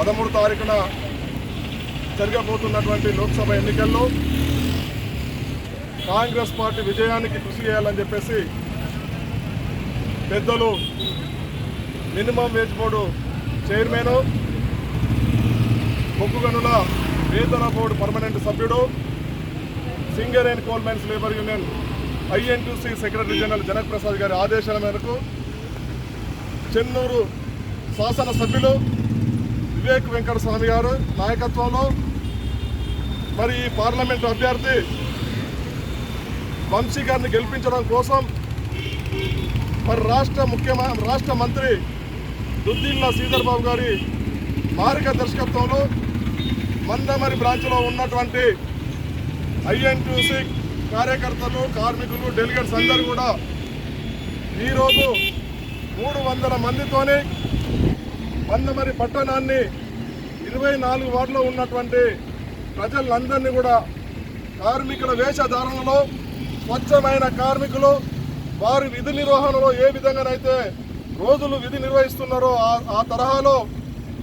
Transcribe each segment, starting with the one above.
పదమూడు తారీఖున జరగబోతున్నటువంటి లోక్సభ ఎన్నికల్లో కాంగ్రెస్ పార్టీ విజయానికి కృషి చేయాలని చెప్పేసి పెద్దలు మినిమం వేజ్ బోర్డు చైర్మన్ మొక్కుగనుల వేతన బోర్డు పర్మనెంట్ సభ్యుడు Singareni coal mines labour union INTUC secretary general Janak Prasad గారి ఆదేశాల మేరకు చెన్నూరు శాసనసభ్యులు వివేక్ వెంకట స్వామి గారు నాయకత్వంలో మరి ఈ పార్లమెంటు అభ్యర్థి వంశీ గారిని గెలిపించడం కోసం మరి రాష్ట్ర ముఖ్యమ రాష్ట్ర మంత్రి దుద్దిల్లా శ్రీధర్ బాబు గారి మార్గదర్శకత్వంలో మందమరి బ్రాంచ్లో ఉన్నటువంటి ఐఎన్టీసీ కార్యకర్తలు కార్మికులు డెలిగేట్స్ అందరూ కూడా ఈరోజు మూడు వందల మందితోనే మందమరి పట్టణాన్ని ఇరవై నాలుగు వార్డులో ఉన్నటువంటి ప్రజలందరినీ కూడా కార్మికుల వేషధారణలో స్వచ్ఛమైన కార్మికులు వారి విధి నిర్వహణలో ఏ విధంగానైతే రోజులు విధి నిర్వహిస్తున్నారో ఆ- తరహాలో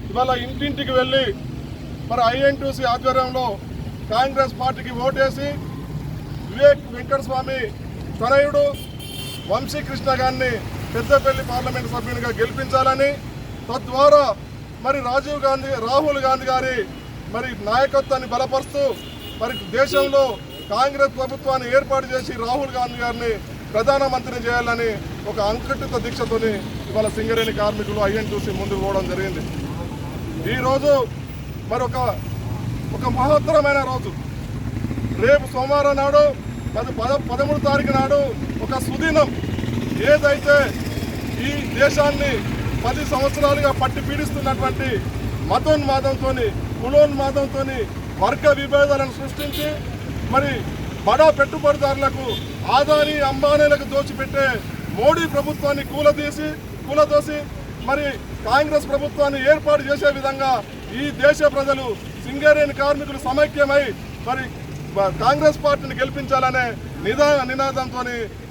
ఇవాళ ఇంటింటికి వెళ్ళి మరి ఐఎన్టీసీ ఆధ్వర్యంలో కాంగ్రెస్ పార్టీకి ఓటేసి వివేక్ వెంకటస్వామి తనయుడు వంశీకృష్ణ గారిని పెద్దపల్లి పార్లమెంట్ సభ్యునిగా గెలిపించాలని తద్వారా మరి రాజీవ్ గాంధీ రాహుల్ గాంధీ గారి మరి నాయకత్వాన్ని బలపరుస్తూ మరి దేశంలో కాంగ్రెస్ ప్రభుత్వాన్ని ఏర్పాటు చేసి రాహుల్ గాంధీ గారిని ప్రధానమంత్రిని చేయాలని ఒక అంకటిత దీక్షతోని ఇవాళ సింగరేణి కార్మికులు ఐఎన్టీసీ ముందుకు పోవడం జరిగింది. ఈరోజు మరొక ఒక మహత్తరమైన రోజు. రేపు సోమవారం నాడు పది పద పదమూడు తారీఖు నాడు ఒక సుదినం. ఏదైతే ఈ దేశాన్ని పది సంవత్సరాలుగా పట్టి పీడిస్తున్నటువంటి మతోన్మాదంతో కులోన్మాదంతో వర్గ విభేదాలను సృష్టించి మరి బడా పెట్టుబడిదారులకు ఆదాని అంబానీలకు దోచిపెట్టే మోడీ ప్రభుత్వాన్ని కూలదీసి కూలదోసి మరి కాంగ్రెస్ ప్రభుత్వాన్ని ఏర్పాటు చేసే విధంగా ఈ దేశ ప్రజలు సింగరేణి కార్మికులు సమైక్యమై మరి కాంగ్రెస్ పార్టీని గెలిపించాలనే నిదా నినాదంతో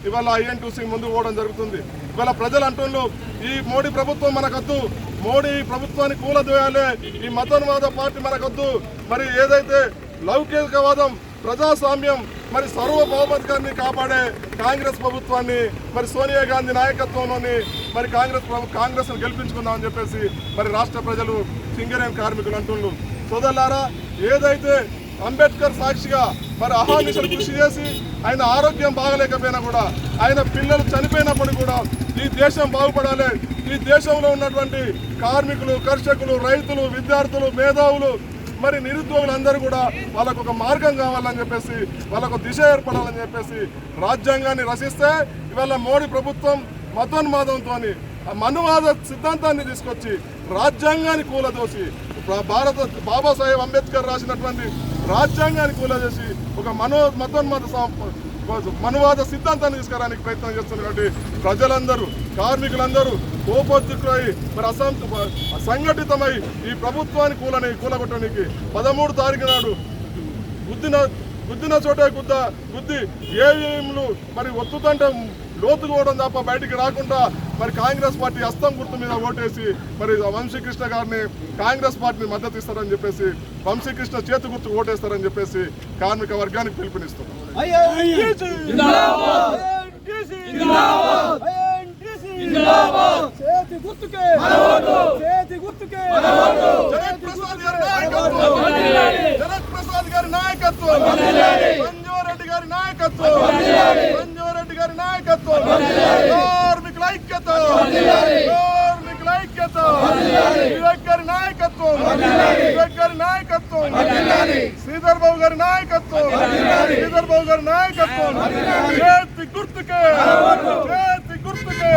ఇవాళ ఐఎన్టీసీ ముందుకు పోవడం జరుగుతుంది. ఇవాళ ప్రజలు అంటున్నారు ఈ మోడీ ప్రభుత్వం మనకొద్దు మోడీ ప్రభుత్వాన్ని కూలదోయాలి ఈ మతోన్వాద పార్టీ మనకొద్దు. మరి ఏదైతే లౌకికవాదం ప్రజాస్వామ్యం మరి సర్వభౌమాధికారిని కాపాడే కాంగ్రెస్ ప్రభుత్వాన్ని మరి సోనియా గాంధీ నాయకత్వంలోని మరి కాంగ్రెస్ ప్రభు కాంగ్రెస్ గెలిపించుకుందామని చెప్పేసి మరి రాష్ట్ర ప్రజలు సింగరేణి కార్మికులు అంటున్నారు సోదరులారా ఏదైతే అంబేద్కర్ సాక్షిగా మరి అహానిశలు కృషి చేసి ఆయన ఆరోగ్యం బాగలేకపోయినా కూడా ఆయన పిల్లలు చనిపోయినప్పుడు కూడా ఈ దేశం బాగుపడాలి. ఈ దేశంలో ఉన్నటువంటి కార్మికులు కర్షకులు రైతులు విద్యార్థులు మేధావులు మరి నిరుద్యోగులందరూ కూడా వాళ్ళకు ఒక మార్గం కావాలని చెప్పేసి వాళ్ళకు దిశ ఏర్పడాలని చెప్పేసి రాజ్యాంగాన్ని రచిస్తే ఇవాళ మోడీ ప్రభుత్వం మతోన్మాదంతో మనువాద సిద్ధాంతాన్ని తీసుకొచ్చి రాజ్యాంగాన్ని కూలదోసి భారత బాబాసాహెబ్ అంబేద్కర్ రాసినటువంటి రాజ్యాంగాన్ని చేసి ఒక మనో మతోన్మత మనువాద సిద్ధాంతాన్ని తీసుకురానికి ప్రయత్నం చేస్తున్నటువంటి ప్రజలందరూ కార్మికులందరూ కోపోద్దుకులై మరి అసం సంఘటితమై ఈ ప్రభుత్వాన్ని కూలని కూలగొట్టడానికి పదమూడు తారీఖు నాడు గుద్దిన గుద్దిన చోటే గుద్ద గుద్ది ఏఎంలు మరి ఒత్తుతంటే లోతుకోవడం తప్ప బయటికి రాకుండా మరి కాంగ్రెస్ పార్టీ హస్తం గుర్తు మీద ఓటేసి మరి వంశీకృష్ణ గారిని కాంగ్రెస్ పార్టీని మద్దతు ఇస్తారని చెప్పేసి వంశీకృష్ణ చేతి గుర్తు ఓటేస్తారని చెప్పేసి కార్మిక వర్గానికి పిలుపునిస్తున్నాం చేతి గుర్తుకే చేతి గుర్తుకే జగత్ ప్రసాద్ గారి నాయకత్వం జగత్ ప్రసాద్ గారి నాయకత్వం. సంజీవరెడ్డి గారి. నాయకత్వం. సంజీవరెడ్డి గారి. నాయకత్వం. కార్మికుల ఐక్యత. కార్మికుల ఐక్యత. వివేక్ గారి నాయకత్వం. వివేక్ గారి నాయకత్వం. శ్రీధర్ బాబు గారి నాయకత్వం. శ్రీధర్ బాబు గారి నాయకత్వం. చేతి గుర్తుకే. చేతి గుర్తుకే.